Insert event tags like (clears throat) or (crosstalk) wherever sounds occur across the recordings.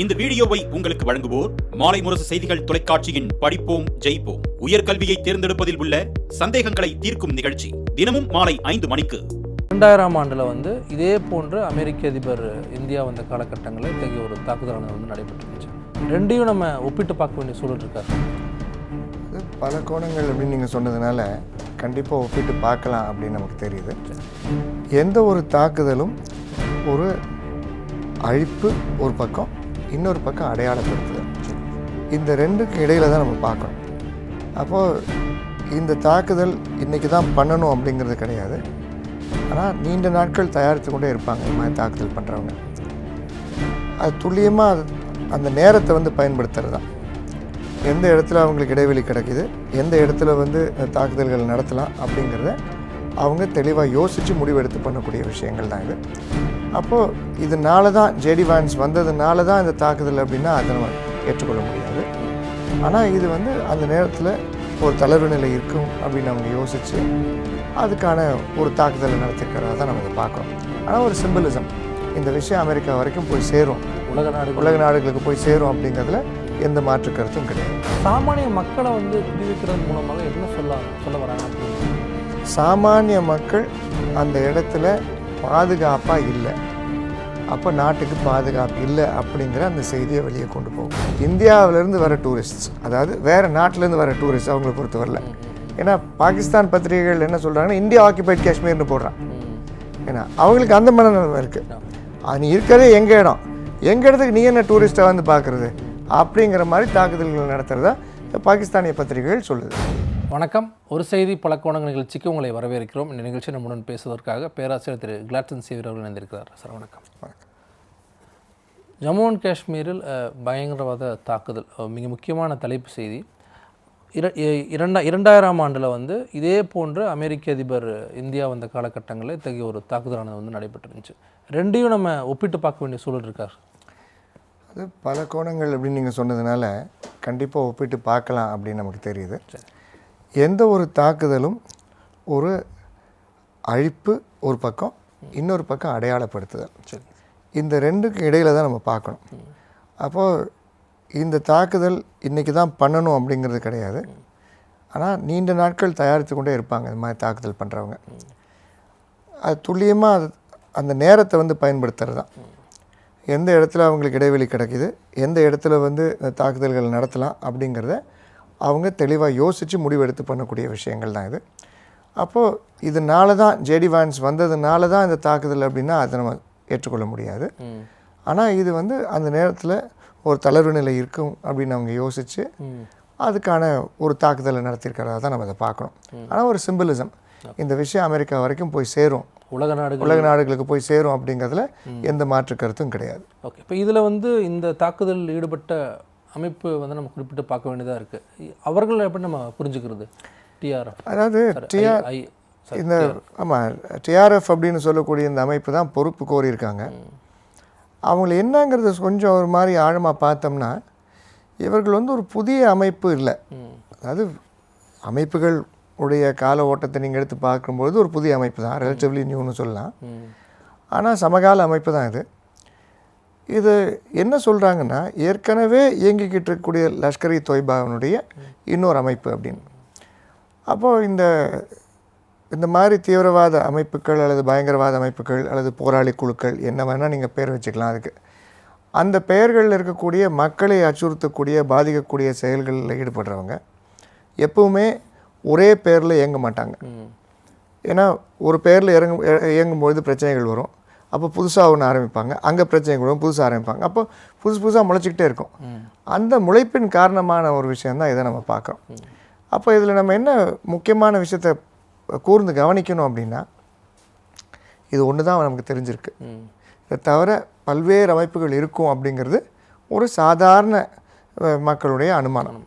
இந்த வீடியோவை உங்களுக்கு வழங்குவோர் மாலை முரசு செய்திகள் தொலைக்காட்சியின் படிப்போம் ஜெயிப்போம். உயர்கல்வியை தேர்ந்தெடுப்பதில் உள்ள சந்தேகங்களை தீர்க்கும் நிகழ்ச்சி தினமும் மாலை ஐந்து மணிக்கு. ரெண்டாயிரம் ஆண்டில் வந்து இதே போன்று அமெரிக்க அதிபர் இந்தியா வந்த காலகட்டங்களில் இத்தகைய ஒரு தாக்குதலானது வந்து நடைபெற்றுருந்துச்சு. ரெண்டையும் நம்ம ஒப்பிட்டு பார்க்க வேண்டிய சூழல் இருக்காரு இது பல கோணங்கள் அப்படின்னு நீங்கள் சொன்னதுனால கண்டிப்பாக ஒப்பிட்டு பார்க்கலாம் அப்படின்னு நமக்கு தெரியுது. எந்த ஒரு தாக்குதலும் ஒரு அழிப்பு ஒரு பக்கம் இன்னொரு பக்கம் அடையாளப்படுத்துதல். இந்த ரெண்டுக்கு இடையில தான் நம்ம பார்க்கணும். அப்போது இந்த தாக்குதல் இன்றைக்கி தான் பண்ணணும் அப்படிங்கிறது கிடையாது. ஆனால் நீண்ட நாட்கள் தயாரித்து கொண்டே இருப்பாங்க இந்த மாதிரி தாக்குதல் பண்ணுறவங்க அது துல்லியமாக அந்த நேரத்தை வந்து பயன்படுத்துறது தான். எந்த இடத்துல அவங்களுக்கு இடைவெளி கிடைக்குது எந்த இடத்துல வந்து தாக்குதல்கள் நடத்தலாம் அப்படிங்கிறத அவங்க தெளிவாக யோசித்து முடிவெடுத்து பண்ணக்கூடிய விஷயங்கள் தான் இது. அப்போது இதனால தான் ஜேடி வேன்ஸ் வந்ததுனால தான் இந்த தாக்குதல் அப்படின்னா அதை நம்ம ஏற்றுக்கொள்ள முடியாது. ஆனால் இது வந்து அந்த நேரத்தில் ஒரு தளர்வு நிலை இருக்கும் அப்படின்னு அவங்க யோசித்து அதுக்கான ஒரு தாக்குதலை நடத்திருக்கிறதா தான் நம்ம இதை பார்க்குறோம். ஆனால் ஒரு சிம்பிளிசம் இந்த விஷயம் அமெரிக்கா வரைக்கும் போய் சேரும். உலக நாடு உலக நாடுகளுக்கு போய் சேரும் அப்படிங்கிறதுல எந்த மாற்று கருத்தும் கிடையாது. சாமானிய மக்களை வந்து விடுவிக்கிறது மூலமாக என்ன சொல்ல சொல்ல வராங்க சாமானிய மக்கள் அந்த இடத்துல பாதுகாப்பாக இல்லை. அப்போ நாட்டுக்கு பாதுகாப்பு இல்லை அப்படிங்கிற அந்த செய்தியை வெளியே கொண்டு போகும். இந்தியாவிலேருந்து வர டூரிஸ்ட்ஸ் அதாவது வேறு நாட்டிலேருந்து வர டூரிஸ்ட் அவங்கள பொறுத்த வரல. ஏன்னா பாகிஸ்தான் பத்திரிகைகள் என்ன சொல்கிறாங்கன்னா இந்தியா ஆக்கிபைட் காஷ்மீர்னு போடுறான். ஏன்னா அவங்களுக்கு அந்த மனநிலைமை இருக்குது அது நீ இருக்கிறதே எங்கள் இடம். எங்கள் இடத்துக்கு நீ என்ன டூரிஸ்ட்டை வந்து பார்க்குறது அப்படிங்கிற மாதிரி தாக்குதல்கள் நடத்துகிறதா பாகிஸ்தானிய பத்திரிகைகள் சொல்லுது. வணக்கம். ஒரு செய்தி பல கோணங்கள் நிகழ்ச்சிக்கு உங்களை வரவேற்கிறோம். இந்த நிகழ்ச்சி நம்முடன் பேசுவதற்காக பேராசிரியர் திரு கிளாட்டன் சேவியர் அவர்கள் இணைந்திருக்கிறார். சார் வணக்கம். ஜம்மு அண்ட் காஷ்மீரில் பயங்கரவாத தாக்குதல் மிக முக்கியமான தலைப்பு செய்தி. இர இரண்டா இரண்டாயிரம் ஆண்டில் வந்து இதே போன்று அமெரிக்க அதிபர் இந்தியா வந்த காலகட்டங்களில் இத்தகைய ஒரு தாக்குதலானது வந்து நடைபெற்றிருந்துச்சு. ரெண்டையும் நம்ம ஒப்பிட்டு பார்க்க வேண்டிய சூழல் இருக்கார் அது பல கோணங்கள் அப்படின்னு நீங்கள் சொன்னதுனால கண்டிப்பாக ஒப்பிட்டு பார்க்கலாம் அப்படின்னு நமக்கு தெரியுது. எந்த ஒரு தாக்குதலும் ஒரு அழிப்பு ஒரு பக்கம் இன்னொரு பக்கம் அடையாளப்படுத்துதல். சரி. இந்த ரெண்டுக்கு இடையில தான் நம்ம பார்க்கணும். அப்போது இந்த தாக்குதல் இன்றைக்கி தான் பண்ணணும் அப்படிங்கிறது கிடையாது. ஆனால் நீண்ட நாட்கள் தயாரித்து கொண்டே இருப்பாங்க இந்த மாதிரி தாக்குதல் பண்ணுறவங்க அது துல்லியமாக அது அந்த நேரத்தை வந்து பயன்படுத்துறது தான். எந்த இடத்துல அவங்களுக்கு இடைவெளி கிடைக்குது எந்த இடத்துல வந்து இந்த தாக்குதல்கள் நடத்தலாம் அப்படிங்கிறத அவங்க தெளிவாக யோசித்து முடிவெடுத்து பண்ணக்கூடிய விஷயங்கள் தான் இது. அப்போது இதனால தான் ஜேடி வேன்ஸ் வந்ததுனால தான் இந்த தாக்குதல் அப்படின்னா அதை நம்ம ஏற்றுக்கொள்ள முடியாது. ஆனால் இது வந்து அந்த நேரத்தில் ஒரு தளர்வு நிலை இருக்கும் அப்படின்னு அவங்க யோசித்து அதுக்கான ஒரு தாக்குதலை நடத்தியிருக்கிறதா தான் நம்ம அதை பார்க்கணும். ஆனால் ஒரு சிம்பிளிசம் இந்த விஷயம் அமெரிக்கா வரைக்கும் போய் சேரும். உலக நாடுகள் உலக நாடுகளுக்கு போய் சேரும் அப்படிங்கிறதுல எந்த மாற்று கருத்தும் கிடையாது. ஓகே. இப்போ இதில் வந்து இந்த தாக்குதலில் ஈடுபட்ட அமைப்பு வந்து நம்ம குறிப்பிட்டு பார்க்க வேண்டியதாக இருக்குது அவர்களை எப்படி நம்ம புரிஞ்சுக்கிறது? டிஆர்எஃப் அதாவது டிஆர் இந்த ஆமாம் டிஆர்எஃப் அப்படின்னு சொல்லக்கூடிய இந்த அமைப்பு தான் பொறுப்பு கோரியிருக்காங்க. அவங்கள என்னங்கிறத கொஞ்சம் ஒரு மாதிரி ஆழமாக பார்த்தோம்னா இவர்கள் வந்து ஒரு புதிய அமைப்பு இல்லை. அதாவது அமைப்புகள் உடைய கால ஓட்டத்தை நீங்கள் எடுத்து பார்க்கும்போது ஒரு புதிய அமைப்பு தான் ரிலேட்டிவ்லி நியூன்னு சொல்லலாம். ஆனால் சமகால அமைப்பு தான் இது. இது என்ன சொல்கிறாங்கன்னா ஏற்கனவே இயங்கிக்கிட்டு இருக்கக்கூடிய லஷ்கர் இ தொய்பாவினுடைய இன்னொரு அமைப்பு அப்படின்னு. அப்போது இந்த இந்த மாதிரி தீவிரவாத அமைப்புகள் அல்லது பயங்கரவாத அமைப்புகள் அல்லது போராளி குழுக்கள் என்ன வேணால் நீங்கள் பேர் வச்சுக்கலாம் அதுக்கு. அந்த பெயர்களில் இருக்கக்கூடிய மக்களை அச்சுறுத்தக்கூடிய பாதிக்கக்கூடிய செயல்களில் ஈடுபடுறவங்க எப்பவுமே ஒரே பேரில் இயங்க மாட்டாங்க. ஏன்னா ஒரு பேரில் இறங்கும் இயங்கும்பொழுது பிரச்சனைகள் வரும். அப்போ புதுசாக ஒன்று ஆரம்பிப்பாங்க. அங்கே பிரச்சனை கூட புதுசாக ஆரம்பிப்பாங்க. அப்போ புதுசு புதுசாக முளைச்சிக்கிட்டே இருக்கும். அந்த முளைப்பின் காரணமான ஒரு விஷயந்தான் இதை நம்ம பார்க்குறோம். அப்போ இதில் நம்ம என்ன முக்கியமான விஷயத்தை கூர்ந்து கவனிக்கணும் அப்படின்னா இது ஒன்று தான் நமக்கு தெரிஞ்சிருக்கு. இதை தவிர பல்வேறு அமைப்புகள் இருக்கும் அப்படிங்கிறது ஒரு சாதாரண மக்களுடைய அனுமானம்.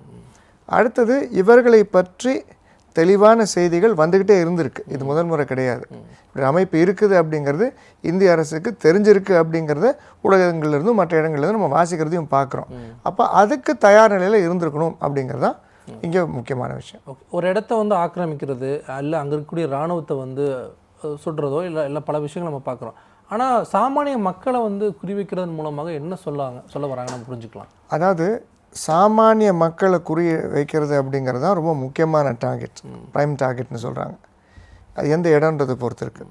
அடுத்தது இவர்களை பற்றி தெளிவான செய்திகள் வந்துக்கிட்டே இருந்திருக்கு. இது முதல் முறை கிடையாது. இப்படி அமைப்பு இருக்குது அப்படிங்கிறது இந்திய அரசுக்கு தெரிஞ்சிருக்கு அப்படிங்கிறத ஊடகங்கள்லேருந்தும் மற்ற இடங்கள்லேருந்து நம்ம வாசிக்கிறதையும் பார்க்குறோம். அப்போ அதுக்கு தயார் நிலையில் இருந்திருக்கணும் அப்படிங்கிறது தான் இங்கே முக்கியமான விஷயம். ஒரு இடத்த வந்து ஆக்கிரமிக்கிறது இல்லை அங்கே இருக்கக்கூடிய இராணுவத்தை வந்து சுடுறதோ இல்லை இல்லை பல விஷயங்கள் நம்ம பார்க்குறோம். ஆனால் சாமானிய மக்களை வந்து குறிவைக்கிறதன் மூலமாக என்ன சொல்லாங்க சொல்ல வராங்க? நம்ம புரிஞ்சுக்கலாம். அதாவது சாமானிய மக்களை குறி வைக்கிறது அப்படிங்கிறது தான் ரொம்ப முக்கியமான டார்கெட் ப்ரைம் டார்கெட்னு சொல்கிறாங்க அது எந்த இடம்ன்றதை பொறுத்து இருக்கு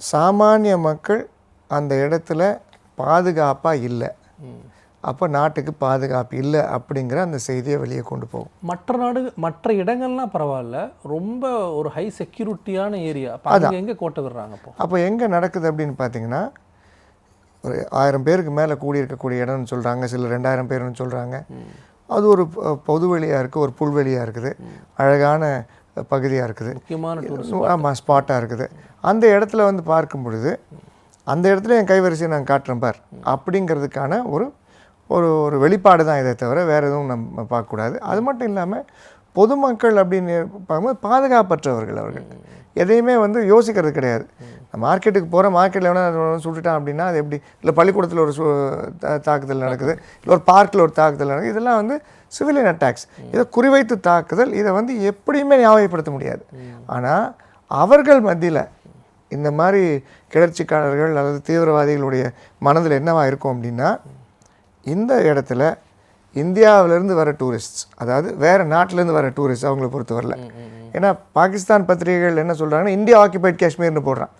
சாமானிய மக்கள் அந்த இடத்துல பாதுகாப்பாக இல்லை. அப்போ நாட்டுக்கு பாதுகாப்பு இல்லை அப்படிங்கிற அந்த செய்தியை வெளியே கொண்டு போகும். மற்ற நாடு மற்ற இடங்கள்லாம் பரவாயில்ல. ரொம்ப ஒரு ஹை செக்யூரிட்டியான ஏரியா எங்கே கோட்டை விடுறாங்க அப்போ? அப்போ எங்கே நடக்குது அப்படின்னு பார்த்தீங்கன்னா ஒரு ஆயிரம் பேருக்கு மேலே கூடியிருக்கக்கூடிய இடம்னு சொல்கிறாங்க சில ரெண்டாயிரம் பேர்னு சொல்கிறாங்க அது ஒரு பொதுவெளியாக இருக்குது ஒரு புல்வெளியாக இருக்குது. அழகான பகுதியாக இருக்குது. முக்கியமான ஆமாம் ஸ்பாட்டாக இருக்குது. அந்த இடத்துல வந்து பார்க்கும் பொழுது அந்த இடத்துல என் கைவரிசையை நான் காட்டுறேன் பார். அப்படிங்கிறதுக்கான ஒரு ஒரு ஒரு வெளிப்பாடு தான் இதை தவிர வேறு எதுவும் நம்ம பார்க்கக்கூடாது. அது மட்டும் இல்லாமல் பொதுமக்கள் அப்படின்னு பார்க்கும்போது பாதுகாப்பற்றவர்கள் அவர்கள். எதையுமே வந்து யோசிக்கிறது கிடையாது. மார்க்கெட்டுக்கு போகிற மார்க்கெட்டில் எவனா சுட்டுட்டான் அப்படின்னா அது எப்படி? இல்லை பள்ளிக்கூடத்தில் ஒரு சு தாக்குதல் நடக்குது. இல்லை ஒரு பார்க்கில் ஒரு தாக்குதல் நடக்குது. இதெல்லாம் வந்து சிவிலியன் அட்டாக்ஸ் இதை குறிவைத்து தாக்குதல். இதை வந்து எப்படியுமே ஞாபகப்படுத்த முடியாது. ஆனால் அவர்கள் மத்தியில் இந்த மாதிரி கிளர்ச்சிக்காரர்கள் அல்லது தீவிரவாதிகளுடைய மனதில் என்னவாக இருக்கும் அப்படின்னா இந்த இடத்துல இந்தியாவிலேருந்து வர டூரிஸ்ட்ஸ் அதாவது வேறு நாட்டிலேருந்து வர டூரிஸ்ட் அவங்கள பொறுத்த வரல. ஏன்னா பாகிஸ்தான் பத்திரிகைகள் என்ன சொல்கிறாங்கன்னா இந்தியா ஆக்கிபைட் காஷ்மீர்னு போடுறான்.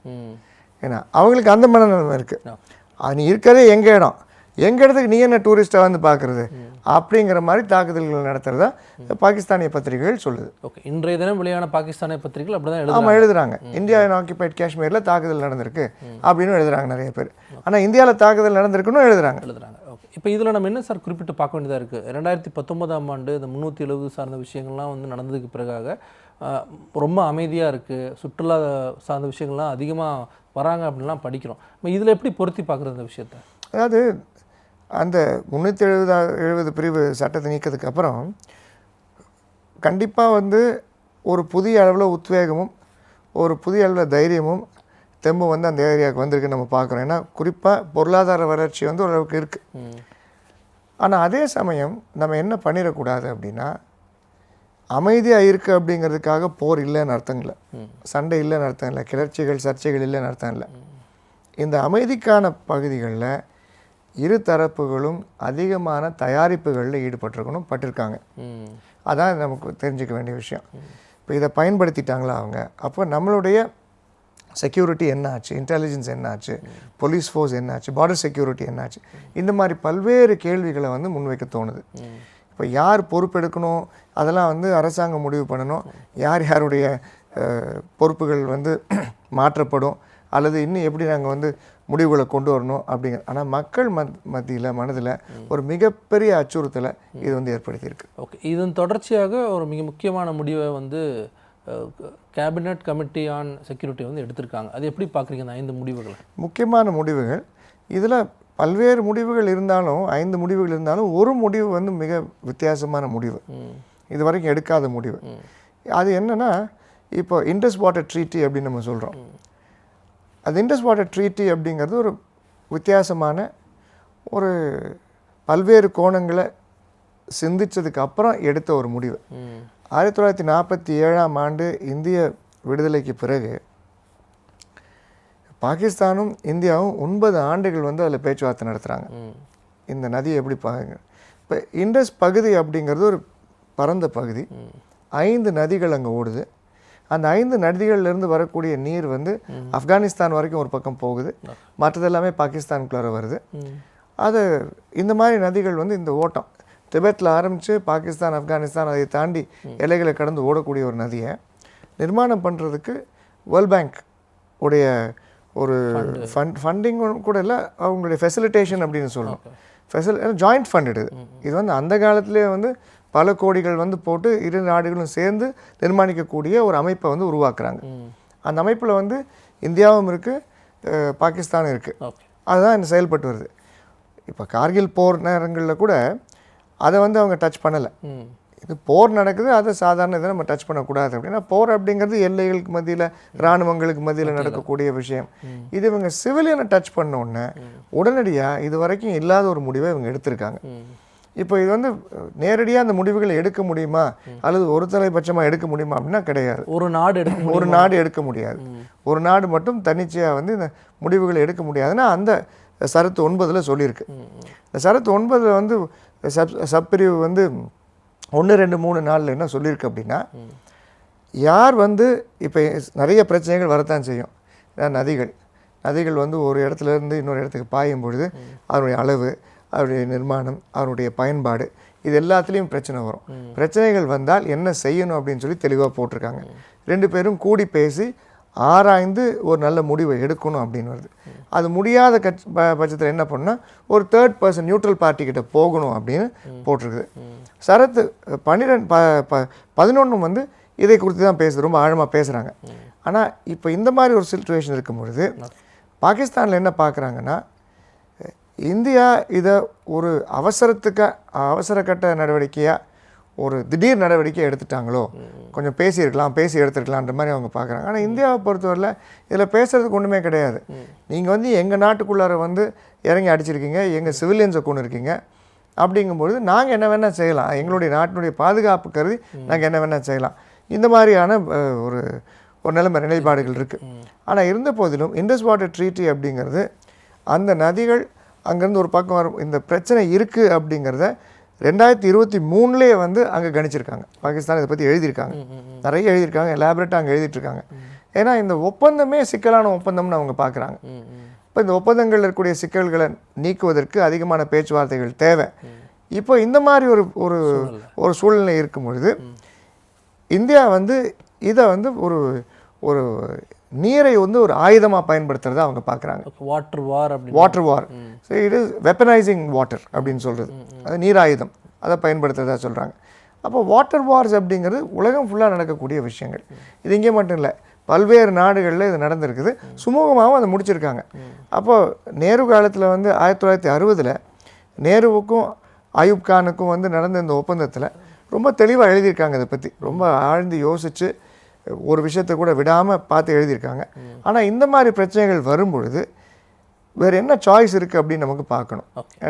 ஏன்னா அவங்களுக்கு அந்த மனநிலைமை இருக்குது அது நீ இருக்கிறதே எங்கள் இடம்? எங்கள் இடத்துக்கு நீ என்ன டூரிஸ்ட்டாக வந்து பார்க்குறது அப்படிங்கிற மாதிரி தாக்குதல்கள் நடத்துறதா பாகிஸ்தானிய பத்திரிகைகள் சொல்லுது. ஓகே இன்றைய தினம் வெளியான பாகிஸ்தானிய பத்திரிகைகள் அப்படி தான் ஆமாம் எழுதுறாங்க. இந்தியா ஆக்கிபைட் காஷ்மீரில் தாக்குதல் நடந்திருக்கு அப்படின்னு எழுதுறாங்க நிறைய பேர். ஆனால் இந்தியாவில் தாக்குதல் நடந்திருக்குன்னு எழுதுறாங்க. எழுதுறாங்க. ஓகே இப்போ இதில் நம்ம என்ன சார் குறிப்பிட்டு பார்க்க வேண்டியதாக இருக்குது ரெண்டாயிரத்தி பத்தொன்பதாம் ஆண்டு இந்த முந்நூற்றி எழுபது சார்ந்த விஷயங்கள்லாம் வந்து நடந்ததுக்கு பிறகாக ரொம்ப அமைதியாக இருக்குது சுற்றுலா சார்ந்த விஷயங்கள்லாம் அதிகமாக வராங்க அப்படின்லாம் படிக்கிறோம். இதில் எப்படி பொருத்தி பார்க்குறது இந்த விஷயத்த? அதாவது அந்த முந்நூற்றி எழுபதா எழுபது பிரிவு சட்டத்தை நீக்கிறதுக்கு அப்புறம் கண்டிப்பாக வந்து ஒரு புதிய அளவில் உத்வேகமும் ஒரு புதிய அளவில் தைரியமும் தெம்பும் வந்து அந்த ஏரியாவுக்கு வந்திருக்குன்னு நம்ம பார்க்குறோம். ஏன்னா குறிப்பாக பொருளாதார வளர்ச்சி வந்து ஓரளவுக்கு இருக்குது ஆனால் அதே சமயம் நம்ம என்ன பண்ணிடக்கூடாது அப்படின்னா அமைதியாக இருக்குது அப்படிங்கிறதுக்காக போர் இல்லைன்னு அர்த்தம் இல்லை. சண்டை இல்லைன்னு அர்த்தம் இல்லை. கிளர்ச்சிகள் சர்ச்சைகள் இல்லைன்னு அர்த்தம் இல்லை. இந்த அமைதிக்கான பகுதிகளில் இரு தரப்புகளும் அதிகமான தயாரிப்புகளில் ஈடுபட்டிருக்கணும் பட்டிருக்காங்க. அதான் நமக்கு தெரிஞ்சுக்க வேண்டிய விஷயம். இப்போ இதை பயன்படுத்திட்டாங்களா அவங்க? அப்போ நம்மளுடைய செக்யூரிட்டி என்னாச்சு இன்டெலிஜென்ஸ் என்னாச்சு போலீஸ் ஃபோர்ஸ் என்னாச்சு பார்டர் செக்யூரிட்டி என்னாச்சு இந்த மாதிரி பல்வேறு கேள்விகளை வந்து முன்வைக்க தோணுது. இப்போ யார் பொறுப்பெடுக்கணும்? அதெல்லாம் வந்து அரசாங்கம் முடிவு பண்ணணும். யார் யாருடைய பொறுப்புகள் வந்து (clears throat) மாற்றப்படும்? அல்லது இன்னும் எப்படி நாங்கள் வந்து முடிவுகளை கொண்டு வரணும் அப்படிங்கிற ஆனால் மக்கள் மத் மத்தியில் மனதில் ஒரு மிகப்பெரிய அச்சுறுத்தலை இது வந்து ஏற்படுத்தியிருக்கு. ஓகே. இதன் தொடர்ச்சியாக ஒரு மிக முக்கியமான முடிவை வந்து கேபினட் கமிட்டி ஆன் செக்யூரிட்டி வந்து எடுத்திருக்காங்க. அது எப்படி பார்க்குறீங்க அந்த ஐந்து முடிவுகளை? முக்கியமான முடிவுகள். இதில் பல்வேறு முடிவுகள் இருந்தாலும் ஐந்து முடிவுகள் இருந்தாலும் ஒரு முடிவு வந்து மிக வித்தியாசமான முடிவு. இது வரைக்கும் எடுக்காத முடிவு. அது என்னன்னா இப்போ இண்டஸ் வாட்டர் ட்ரீட்டி அப்படின்னு நம்ம சொல்கிறோம் அது இண்டஸ் வாட்டர் ட்ரீட்டி அப்படிங்கிறது ஒரு வித்தியாசமான ஒரு பல்வேறு கோணங்களை சிந்திச்சதுக்கு அப்புறம் எடுத்த ஒரு முடிவு. ஆயிரத்தி தொள்ளாயிரத்தி நாற்பத்தி ஏழாம் ஆண்டு இந்திய விடுதலைக்கு பிறகு பாகிஸ்தானும் இந்தியாவும் ஒன்பது ஆண்டுகள் வந்து அதில் பேச்சுவார்த்தை நடத்துகிறாங்க இந்த நதியை எப்படி பாருங்க. இப்போ இண்டஸ் பகுதி அப்படிங்கிறது ஒரு பரந்த பகுதி. ஐந்து நதிகள் அங்கே ஓடுது. அந்த ஐந்து நதிகள்லேருந்து வரக்கூடிய நீர் வந்து ஆப்கானிஸ்தான் வரைக்கும் ஒரு பக்கம் போகுது. மற்றது எல்லாமே பாகிஸ்தானுக்குள்ளார வருது. அது இந்த மாதிரி நதிகள் வந்து இந்த ஓட்டம். திபெத்தில் ஆரம்பித்து பாகிஸ்தான் ஆப்கானிஸ்தான் அதை தாண்டி எல்லைகளை கடந்து ஓடக்கூடிய ஒரு நதியை நிர்மாணம் பண்ணுறதுக்கு வேர்ல்ட் பேங்க் உடைய ஒரு ஃபண்ட் ஃபண்டிங் கூட இல்லை அவங்களுடைய ஃபெசிலிட்டேஷன் அப்படின்னு சொல்லணும் ஃபெசில் ஜாயிண்ட் ஃபண்ட் இது. இது வந்து அந்த காலத்திலே வந்து பல கோடிகள் வந்து போட்டு இரு நாடுகளும் சேர்ந்து நிர்மாணிக்கக்கூடிய ஒரு அமைப்பை வந்து உருவாக்குறாங்க. அந்த அமைப்பில் வந்து இந்தியாவும் இருக்குது பாகிஸ்தானும் இருக்குது அதுதான் இந்த செயல்பட்டு வருது. இப்போ கார்கில் போர் நேரங்களில் கூட அதை வந்து அவங்க டச் பண்ணலை. இது போர் நடக்குது அதை சாதாரண இதை நம்ம டச் பண்ணக்கூடாது. அப்படின்னா போர் அப்படிங்கிறது எல்லைகளுக்கு மத்தியில் இராணுவங்களுக்கு மத்தியில் நடக்கக்கூடிய விஷயம். இது இவங்க சிவிலியனை டச் பண்ண உடனே உடனடியாக இது வரைக்கும் இல்லாத ஒரு முடிவை இவங்க எடுத்திருக்காங்க. இப்போ இது வந்து நேரடியாக அந்த முடிவுகளை எடுக்க முடியுமா? அல்லது ஒரு தலைபட்சமாக எடுக்க முடியுமா அப்படின்னா கிடையாது. ஒரு நாடு எடுக்க ஒரு நாடு எடுக்க முடியாது. ஒரு நாடு மட்டும் தன்னிச்சையாக வந்து இந்த முடிவுகளை எடுக்க முடியாதுன்னா அந்த சரத்து ஒன்பதில் சொல்லியிருக்கு. இந்த சரத்து ஒன்பதில் வந்து சப் சப்பிரிவு வந்து ஒன்று ரெண்டு மூணு நாளில் என்ன சொல்லியிருக்கு அப்படின்னா யார் வந்து இப்போ நிறைய பிரச்சனைகள் வரத்தான் செய்யும். நதிகள். நதிகள் வந்து ஒரு இடத்துல இருந்து இன்னொரு இடத்துக்கு பாயும் பொழுது அதனுடைய அளவு அதனுடைய நிர்மாணம் அதனுடைய பயன்பாடு இது எல்லாத்துலேயும் பிரச்சனை வரும். பிரச்சனைகள் வந்தால் என்ன செய்யணும் அப்படின்னு சொல்லி தெளிவாக போட்டிருக்காங்க. ரெண்டு பேரும் கூடி பேசி ஆராய்ந்து ஒரு நல்ல முடிவை எடுக்கணும் அப்படின்னு வருது. அது முடியாத கட்ச பட்சத்தில் என்ன பண்ணால் ஒரு தேர்ட் பர்சன் நியூட்ரல் பார்ட்டி கிட்ட போகணும் அப்படின்னு போட்டிருக்குது. சரத்து பன்னிரெண்டு ப ப பதினொன்று வந்து இதை குறித்து தான் பேசுது ரொம்ப ஆழமாக பேசுகிறாங்க ஆனால் இப்போ இந்த மாதிரி ஒரு சுச்சுவேஷன் இருக்கும் பொழுது பாகிஸ்தானில் என்ன பார்க்குறாங்கன்னா இந்தியா இதை ஒரு அவசரத்துக்கு அவசர கட்ட நடவடிக்கையாக ஒரு திடீர் நடவடிக்கை எடுத்துட்டாங்களோ? கொஞ்சம் பேசியிருக்கலாம் பேசி எடுத்துருக்கலான்ற மாதிரி அவங்க பார்க்குறாங்க. ஆனால் இந்தியாவை பொறுத்தவரையில் இதில் பேசுறதுக்கு ஒன்றுமே கிடையாது. நீங்கள் வந்து எங்கள் நாட்டுக்குள்ளார வந்து இறங்கி அடிச்சிருக்கீங்க எங்கள் சிவிலியன்ஸை கொண்டு இருக்கீங்க அப்படிங்கும்பொழுது நாங்கள் என்ன வேணால் செய்யலாம். எங்களுடைய நாட்டினுடைய பாதுகாப்பு கருதி நாங்கள் என்ன வேணால் செய்யலாம். இந்த மாதிரியான ஒரு ஒரு நிலைமை நிலைப்பாடுகள் இருக்குது ஆனால் இருந்த போதிலும் இண்டஸ் வாட்டர் ட்ரீட்டி அப்படிங்கிறது அந்த நதிகள் அங்கேருந்து ஒரு பக்கம் வரும். இந்த பிரச்சனை இருக்குது அப்படிங்கிறத ரெண்டாயிரத்தி இருபத்தி மூணுலேயே வந்து அங்கே கணிச்சிருக்காங்க. பாகிஸ்தான் இதை பற்றி எழுதியிருக்காங்க. நிறைய எழுதியிருக்காங்க. எலாபரேட்டாக அங்கே எழுதிட்டுருக்காங்க. ஏன்னா இந்த ஒப்பந்தமே சிக்கலான ஒப்பந்தம்னு அவங்க பார்க்குறாங்க இப்போ இந்த ஒப்பந்தங்களில் இருக்கக்கூடிய சிக்கல்களை நீக்குவதற்கு அதிகமான பேச்சுவார்த்தைகள் தேவை. இப்போ இந்த மாதிரி ஒரு ஒரு ஒரு சூழ்நிலை இருக்கும் பொழுது இந்தியா வந்து இதை வந்து ஒரு ஒரு நீரை வந்து ஒரு ஆயுதமாக பயன்படுத்துறதை அவங்க பார்க்குறாங்க. Water war water war so it is weaponising water அப்படின்னு சொல்கிறது அது நீராயுதம் அதை பயன்படுத்துறதா சொல்கிறாங்க அப்போ வாட்டர் வார்ஸ் அப்படிங்கிறது உலகம் ஃபுல்லாக நடக்கக்கூடிய விஷயங்கள். இது இங்கே மட்டும் இல்லை பல்வேறு நாடுகளில் இது நடந்திருக்குது. சுமூகமாகவும் அதை முடிச்சிருக்காங்க. அப்போது நேரு காலத்தில் வந்து ஆயிரத்தி தொள்ளாயிரத்தி அறுபதில் நேருவுக்கும் அயூப் கானுக்கும் வந்து நடந்த இந்த ஒப்பந்தத்தில் ரொம்ப தெளிவாக எழுதியிருக்காங்க இதை பற்றி ரொம்ப ஆழ்ந்து யோசித்து ஒரு விஷயத்தை கூட விடாமல் பார்த்து எழுதியிருக்காங்க. ஆனால் இந்த மாதிரி பிரச்சனைகள் வரும்பொழுது வேறு என்ன சாய்ஸ் இருக்குது அப்படின்னு நமக்கு பார்க்கணும்.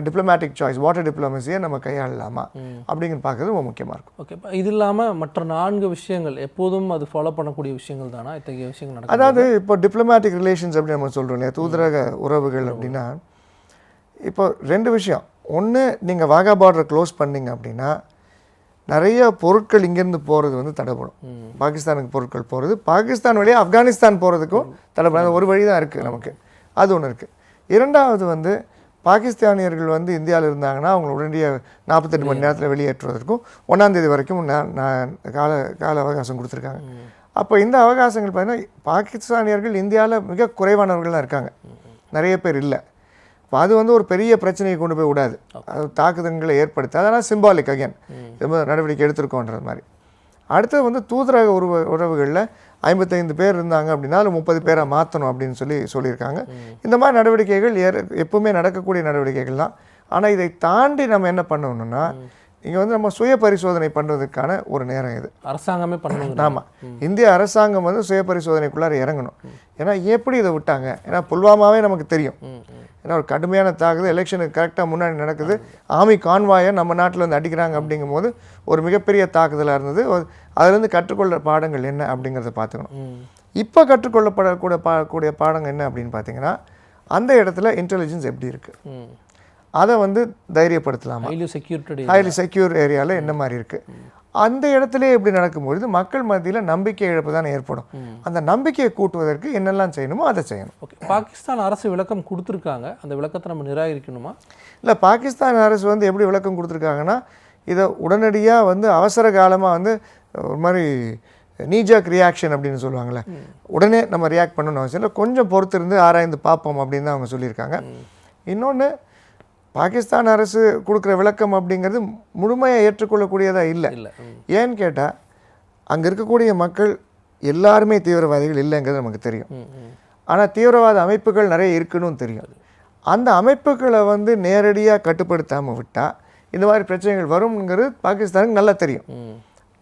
டிப்ளமேட்டிக் சாய்ஸ் வாட்டர் டிப்ளமசியை நம்ம கையாளலாமா அப்படிங்கிறது பார்க்கறது ரொம்ப முக்கியமாக இருக்கும். ஓகே இது இல்லாமல் மற்ற நான்கு விஷயங்கள் எப்போதும் அது ஃபாலோ பண்ணக்கூடிய விஷயங்கள் தானா? இத்தகைய விஷயங்கள் நடக்கும் அதாவது இப்போ டிப்ளமேட்டிக் ரிலேஷன்ஸ் அப்படின்னு நம்ம சொல்கிறோம் இல்லையா? தூதரக உறவுகள் அப்படின்னா இப்போ ரெண்டு விஷயம். ஒன்று நீங்கள் வாகா பார்டரை க்ளோஸ் பண்ணீங்க அப்படின்னா நிறைய பொருட்கள் இங்கேருந்து போகிறது வந்து தடைப்படும் பாகிஸ்தானுக்கு பொருட்கள் போகிறது பாகிஸ்தான் வழியாக ஆப்கானிஸ்தான் போகிறதுக்கும் தடைப்படும் அது ஒரு வழி தான் இருக்குது நமக்கு. அது ஒன்று இருக்குது இரண்டாவது வந்து பாகிஸ்தானியர்கள் வந்து இந்தியாவில் இருந்தாங்கன்னா அவங்களை உடனடியாக நாற்பத்தெட்டு மணி நேரத்தில் வெளியேற்றுவதற்கும் ஒன்றாம் தேதி வரைக்கும் நா- நா- கால கால அவகாசம் கொடுத்துருக்காங்க. அப்போ இந்த அவகாசங்கள் பார்த்தீங்கன்னா பாகிஸ்தானியர்கள் இந்தியாவில் மிக குறைவானவர்கள் தான் இருக்காங்க நிறைய பேர் இல்லை. இப்போ அது வந்து ஒரு பெரிய பிரச்சனையை கொண்டு போய் விடாது. அது தாக்குதல்களை ஏற்படுத்த அதனால் சிம்பாலிக் அகைன் நடவடிக்கை எடுத்திருக்கோன்றது மாதிரி. அடுத்தது வந்து தூதரக உறவு உறவுகளில் ஐம்பத்தைந்து பேர் இருந்தாங்க அப்படின்னா அதில் முப்பது பேரை மாற்றணும் அப்படின்னு சொல்லி சொல்லியிருக்காங்க. இந்த மாதிரி நடவடிக்கைகள் ஏற எப்பவுமே நடக்கக்கூடிய நடவடிக்கைகள் தான். ஆனால் இதை தாண்டி நம்ம என்ன பண்ணணும்னா இங்கே வந்து நம்ம சுய பரிசோதனை பண்ணுவதற்கான ஒரு நேரம் இது. அரசாங்கமே பண்ணணும் (clears throat) ஆமாம் இந்திய அரசாங்கம் வந்து சுய பரிசோதனைக்குள்ளார இறங்கணும். ஏன்னா எப்படி இதை விட்டாங்க? ஏன்னா புல்வாமாவே நமக்கு தெரியும். ஏன்னா ஒரு கடுமையான தாக்குதல் எலெக்ஷனுக்கு கரெக்டாக முன்னாடி நடக்குது. ஆமி கான்வாயை நம்ம நாட்டில் வந்து அடிக்கிறாங்க அப்படிங்கும்போது ஒரு மிகப்பெரிய தாக்குதலாக இருந்தது. அதுலேருந்து கற்றுக்கொள்ள பாடங்கள் என்ன அப்படிங்கிறத பார்த்துக்கணும். இப்போ கற்றுக்கொள்ளப்படக்கூடிய பா கூடிய பாடங்கள் என்ன அப்படின்னு பார்த்தீங்கன்னா அந்த இடத்துல இன்டெலிஜென்ஸ் எப்படி இருக்குது அதை வந்து தைரியப்படுத்தலாமா? ஹைலி செக்யூரிட்டி ஹைலி செக்யூர் ஏரியாவில் என்ன மாதிரி இருக்குது அந்த இடத்துல இப்படி நடக்கும்பொழுது மக்கள் மத்தியில் நம்பிக்கை இழப்பு தானே ஏற்படும். அந்த நம்பிக்கையை கூட்டுவதற்கு என்னெல்லாம் செய்யணுமோ அதை செய்யணும். ஓகே. பாகிஸ்தான் அரசு விளக்கம் கொடுத்துருக்காங்க. அந்த விளக்கத்தை நம்ம நிராகரிக்கணுமா? இல்லை பாகிஸ்தான் அரசு வந்து எப்படி விளக்கம் கொடுத்துருக்காங்கன்னா இதை உடனடியாக வந்து அவசர காலமாக வந்து ஒரு மாதிரி நீஜாக் ரியாக்ஷன் அப்படின்னு சொல்லுவாங்கள்ல உடனே நம்ம ரியாக்ட் பண்ணணும்னு அவசியம் இல்லை. கொஞ்சம் பொறுத்து இருந்து ஆராய்ந்து பார்ப்போம் அப்படின்னு தான் அவங்க சொல்லியிருக்காங்க. இன்னொன்று பாகிஸ்தான் அரசு கொடுக்குற விளக்கம் அப்படிங்கிறது முழுமையாக ஏற்றுக்கொள்ளக்கூடியதாக இல்லை. இல்லை ஏன்னு கேட்டால் அங்கே இருக்கக்கூடிய மக்கள் எல்லாருமே தீவிரவாதிகள் இல்லைங்கிறது நமக்கு தெரியும். ஆனால் தீவிரவாத அமைப்புகள் நிறைய இருக்குன்னு தெரியும். அந்த அமைப்புகளை வந்து நேரடியாக கட்டுப்படுத்தாமல் விட்டால் இந்த மாதிரி பிரச்சனைகள் வரும்ங்கிறது பாகிஸ்தானுக்கு நல்லா தெரியும்.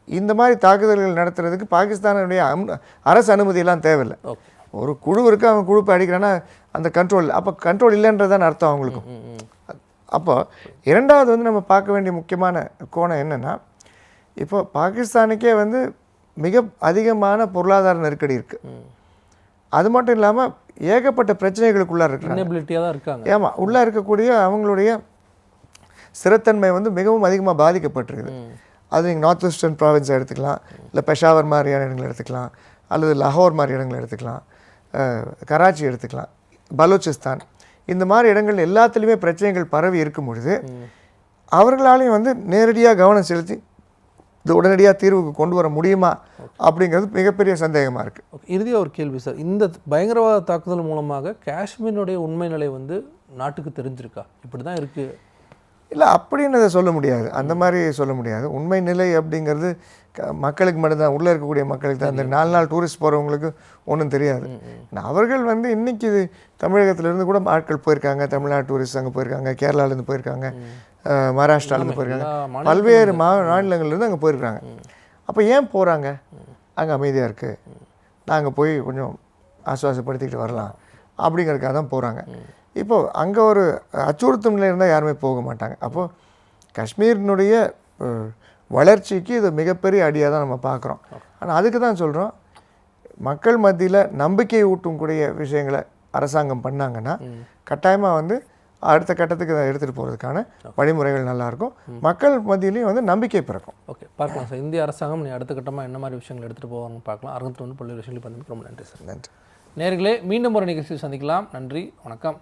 இந்த மாதிரி தாக்குதல்கள் நடத்துறதுக்கு பாகிஸ்தானுடைய அம்- அரசு அனுமதியெல்லாம் தேவையில்லை. ஒரு குழு இருக்கு அவன் குழு போய் அடிக்கிறான்னா அந்த கண்ட்ரோல் அப்போ கண்ட்ரோல் இல்லைன்றது தான் அர்த்தம் அவங்களுக்கும். அப்போ இரண்டாவது வந்து நம்ம பார்க்க வேண்டிய முக்கியமான கோணம் என்னென்னா இப்போ பாகிஸ்தானுக்கே வந்து மிக அதிகமான பொருளாதார நெருக்கடி இருக்குது அது மட்டும் இல்லாமல் ஏகப்பட்ட பிரச்சனைகளுக்குள்ளார இருக்கிறாங்க. தான் இருக்காங்க. ஏமா உள்ளே இருக்கக்கூடிய அவங்களுடைய ஸ்திரத்தன்மை வந்து மிகவும் அதிகமாக பாதிக்கப்பட்டிருக்குது. அது நீங்கள் நார்த் வெஸ்டர்ன் ப்ராவின்ஸை எடுத்துக்கலாம். இல்லை பெஷாவர் மாதிரியான இடங்களை எடுத்துக்கலாம். அல்லது லாகோர் மாதிரி இடங்களை எடுத்துக்கலாம். கராச்சி எடுத்துக்கலாம். பலூச்சிஸ்தான். இந்த மாதிரி இடங்கள் எல்லாத்துலேயுமே பிரச்சனைகள் பரவி இருக்கும் பொழுது அவர்களாலையும் வந்து நேரடியாக கவனம் செலுத்தி இது உடனடியாக தீர்வுக்கு கொண்டு வர முடியுமா அப்படிங்கிறது மிகப்பெரிய சந்தேகமாக இருக்குது இறுதியாக ஒரு கேள்வி சார். இந்த பயங்கரவாத தாக்குதல் மூலமாக காஷ்மீரினுடைய உண்மை நிலை வந்து நாட்டுக்கு தெரிஞ்சிருக்கா? இப்படி தான் இருக்குது இல்லை அப்படின்னு அதை சொல்ல முடியாது. அந்த மாதிரி சொல்ல முடியாது. உண்மை நிலை அப்படிங்கிறது க- மக்களுக்கு மட்டும்தான். உள்ளே இருக்கக்கூடிய மக்களுக்கு தான். அந்த நாலு நாள் டூரிஸ்ட் போகிறவங்களுக்கு ஒன்றும் தெரியாது. அவர்கள் வந்து இன்னைக்கு இது தமிழகத்திலேருந்து கூட ஆட்கள் போயிருக்காங்க. தமிழ்நாடு டூரிஸ்ட் அங்கே போயிருக்காங்க. கேரளாலேருந்து போயிருக்காங்க. மகாராஷ்டிராலேருந்து போயிருக்காங்க. பல்வேறு மா மாநிலங்கள்லேருந்து அங்கே போயிருக்காங்க. அப்போ ஏன் போகிறாங்க அங்கே அமைதியாக இருக்குது நாங்கள் போய் கொஞ்சம் ஆசுவாசப்படுத்திக்கிட்டு வரலாம். அப்படிங்கிறதுக்காக தான் போகிறாங்க இப்போ அங்கே ஒரு அச்சுறுத்தும் நிலை இருந்தால் யாருமே போக மாட்டாங்க. அப்போது காஷ்மீரினுடைய வளர்ச்சிக்கு இது மிகப்பெரிய அடியாக தான் நம்ம பார்க்குறோம் ஆனால் அதுக்கு தான் சொல்கிறோம் மக்கள் மத்தியில் நம்பிக்கை ஊட்டும் கூடிய விஷயங்களை அரசாங்கம் பண்ணாங்கன்னா கட்டாயமாக வந்து அடுத்த கட்டத்துக்கு இதை எடுத்துகிட்டு போகிறதுக்கான வழிமுறைகள் நல்லாயிருக்கும் மக்கள் மத்தியிலையும் வந்து நம்பிக்கை பிறக்கும். ஓகே பார்க்கலாம் சார். இந்திய அரசாங்கம் நீ அடுத்த கட்டமாக என்ன மாதிரி விஷயங்கள் எடுத்துகிட்டு போவாங்கன்னு பார்க்கலாம். அறுபத்தி ஒன்று பல்வேறு விஷயங்கள் பண்ணி ரொம்ப நன்றி சார். நன்றி. நேர்களே மீண்டும் ஒரு நிகழ்ச்சியில் சந்திக்கலாம். நன்றி வணக்கம்.